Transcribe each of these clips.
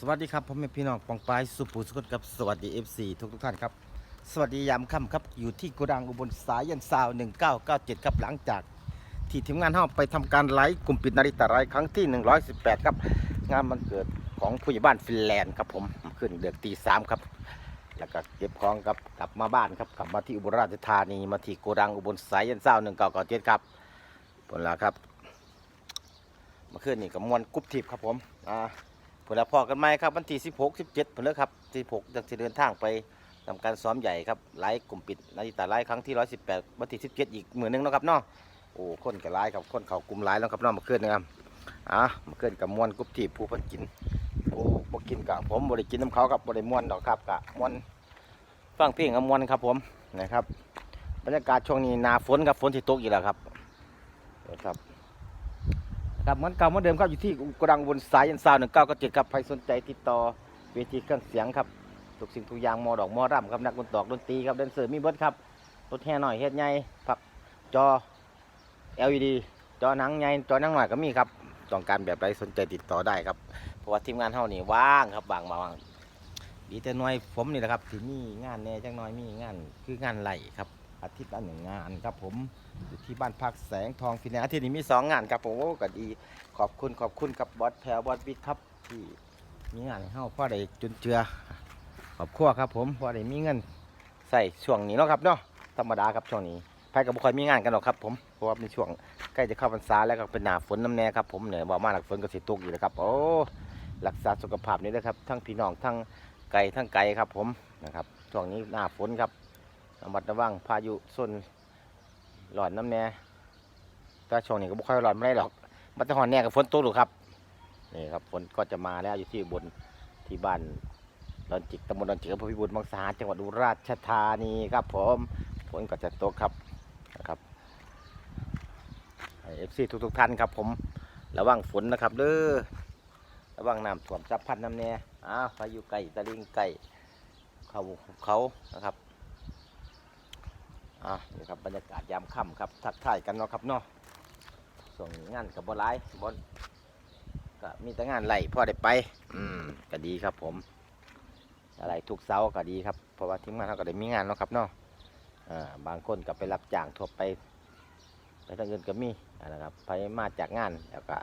สวัสดีครับพ่อแม่พี่น้องปองปายสุภูสุขกับสวัสดีเอฟซีทุกทุกท่านครับ สวัสดียามค่ำครับ อยู่ที่โกดังอุบลสายยันซาว 1997 ครับหลังจาก ที่ทีมงานเฮาไปทำการไลฟ์กลุ่มปิดนาฬิตาไลฟ์ครั้งที่ 118 ครับ งานมันเกิดของผู้ใหญ่บ้านฟินแลนด์ครับผมขึ้นเดือกตีสามครับ แล้วก็เก็บของครับกลับมาบ้านครับกลับมาที่อุบลราชธานีมาที่โกดังอุบลสายยันซาว 1997 ครับผลละครับมื่อคืนนี่กับมวลกรุ๊ปทิพย์ครับผมอ่า เพื่อพอกันไหมครับวันที่16 17เพื่อครับ16จะเดินทางไปทำการซ้อมใหญ่ครับไลฟ์กลุ่มปิดนาฬิตาไลฟ์ครั้งที่ 118วันที่17 อีกหมื่นหนึงนะครับเนาะโอ้คนกับไลฟ์ครับคนเขากลุ่มไลฟ์แล้วครับเนาะมาเคลื่อนนะครับอะมาเคลื่อนกับมวนกรุ๊ปที่ผู้พันกินโอ้บ่กินกะผมบ่ได้กินน้ำเขาครับบ่ได้มวนดอกครับกะมวนฟังเพลงกับมวนครับผมนะครับบรรยากาศช่วงนี้หนาฝนครับฝนที่ตกอีกแล้วครับนะครับ ครับเหมือนเก่าเหมือนเดิมครับอยู่ที่กระดังบนสายยันซาวหนึ่งเก้าก็เจ็ดครับใครสนใจติดต่อเวทีเครื่องเสียงครับทุกสิ่งทุกอย่างมอดอกมอร่ำครับนักดนตรีดนตรีครับแดนเซอร์มีเบิร์ดครับรถแห่หน่อยเฮ็ดใหญ่ผักจอ LED จอหนังใหญ่จอหนังหน่อยก็มีครับต้องการแบบใดสนใจติดต่อได้ครับเพราะว่าทีมงานเฮานี่ว่างครับว่างมาว่างดีแต่น่วยผมนี่แหละครับที่มีงานแน่จังน้อยมีงานคืองานไหลครับ อาทิตย์ละหนึ่งงานครับผมอยู่ที่บ้านพักแสงทองฟินแลนด์อาทิตย์นี้มีสองงานครับผมโอ้ก็ดีขอบคุณขอบคุณกับบอสแพรบอสบิ๊กครับที่มีงานให้เฮาพ่อได้จุนเจือขอบครัวครับผมพ่อได้มีเงินใส่ช่วงนี้เนาะครับเนาะธรรมดาครับช่วงนี้ใครกับบุคคลมีงานกันหรอกครับผมเพราะว่าในช่วงใกล้จะเข้าพรรษาแล้วก็เป็นหนาฝนน้ำแน่ครับผมเนี่ยบอกมาหลักฝนก็สิตกอยู่แล้วครับโอ้รักษาสุขภาพนี่นะครับ ทั้งพี่น้องทั้งไก่ทั้งไก่ครับผมนะครับช่วงนี้หน้าฝนครับ ระมัดระวังพายุส้นหลอนน้ำแน่ถ้าช่วงนี้ก็บุคคลหลอนไม่ได้หรอกมันจะหอนแน่กับฝนตกหรือครับนี่ครับฝนก็จะมาแล้วอยู่ที่บนที่บ้านดอนจิกตำบลดอนจิกอำเภอพิบูลมังสาจังหวัดอุราชธานีครับผมฝนก็จะตกครับนะครับเอฟซีทุกทุกๆท่านครับ ผมระวังฝนนะครับเด้อระวังน้ำท่วมจับพันน้ำแน่อ้าวพายุไก่ตะลิงไก่เขาเขานะครับ อ่านี่ครับบรรยากาศยามค่ำครับทักทายกันเนาะครับเนาะส่วนงานกับบอลายบอลก็มีแต่งานไหลพ่อได้ไป อืมก็ดีครับผม อะไรทุกเสาร์ก็ดีครับ เพราะว่าทีมงานเขาก็ได้มีงานเนาะครับเนาะอ่าบางคนก็ไปรับจ้างทั่วไป ไปทางอื่นก็มีนะครับไปมาจากงานแล้วก็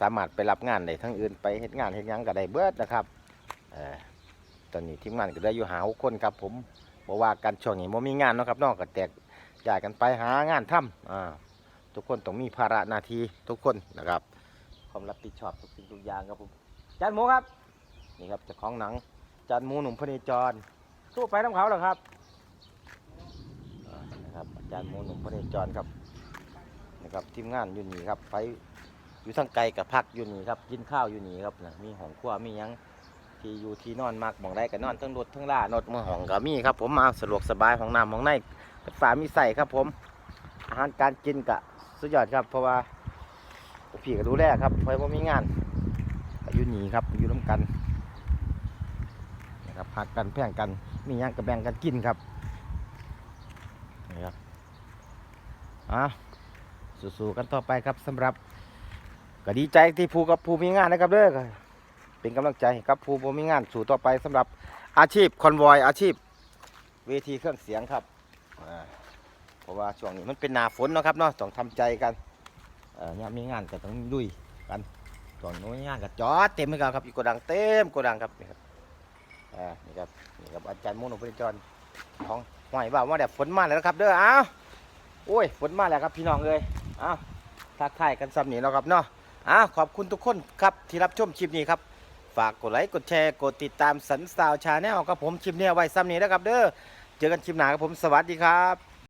สามารถไปรับงานได้ทั้งอื่นไปเฮ็ดงานเฮ็ดยังก็ได้เบิดนะครับเออตอนนี้ทีมงานก็ได้อยู่หาหกคนครับผม บอกว่ากันช่วงนี้บ่มีงานเนาะครับนาะก็แตกจ่ายกันไปหางานทำอ่าทุกคนต้องมีภาระหน้าที่ทุกคนนะครับความรับผิดชอบทุกสิ่งทุกอย่างครับผมจานหมูครับนี่ครับจ้าของหนังจานหมูหนุ่มพเนจรสู้ไปน้ำเขาหรอครับนะครับอาจารย์หมูหนุ่มพเนจรครับนะครับทีมงานอยู่นี่ครับไปอยู่ทั้งไกลกับพักอยู่นี่ครับกินข้าวอยู่นี่ครับนะมีห้องครัวมียัง ที่อยู่ที่นอนมากมองได้ก็นอนทั้งรถทั้งล่านอนมาห้องก็มีครับ ผมมาสะดวกสบายห้องน้ำห้องในฝามีใส่ครับ ผมอาหารการกินกะสุดยอดครับ เพราะว่าพี่ก็ดูแลครับเพราะว่ามีงานก็อยู่หนีครับอยู่ร่วมกันนะครับพักกันแพ่งกันมีหยังก็แบ่งกันกินครับนี่ครับอะสู้ๆกันต่อไปครับสำหรับก็ดีใจที่ผู้กับผู้มีงานนะครับเด้อ เป็นกำลังใจให้กับผู้บมีงานสู่ต่อไปสำหรับอาชีพคอนวอยอาชีพ เวทีเครื่องเสียงครับอ่าเพราะว่าช่วงนี้มันเป็นหนาฝนเนาะครับเนาะต้องทำใจกันเอ่อยามมีงานก็ต้องลุยกันช่วงนี้นงานก็จอดเต็มเลยครับอีกโกดังเต็มโกดังครับนี่ครับอ่านี่ครับนี่ครับอาจารย์มุนพริจรของห้อยบ่าว่าแต่ฝนมาแล้วนะครับ เด้ออ้าวโอ้ยฝนมาแล้วครับพี่น้องเลยอ้าวทักทายกันซ้ำนี่เนาะครับเนาะอ้าวขอบคุณทุกคนครับที่รับชมคลิปนี้ครับ ฝากกดไลค์กดแชร์กดติดตามสันสาวชาแนลครับผมคลิปนี้ไว้ซ้ำนี้นะครับเด้อเจอกันคลิปหน้าครับผมสวัสดีครับ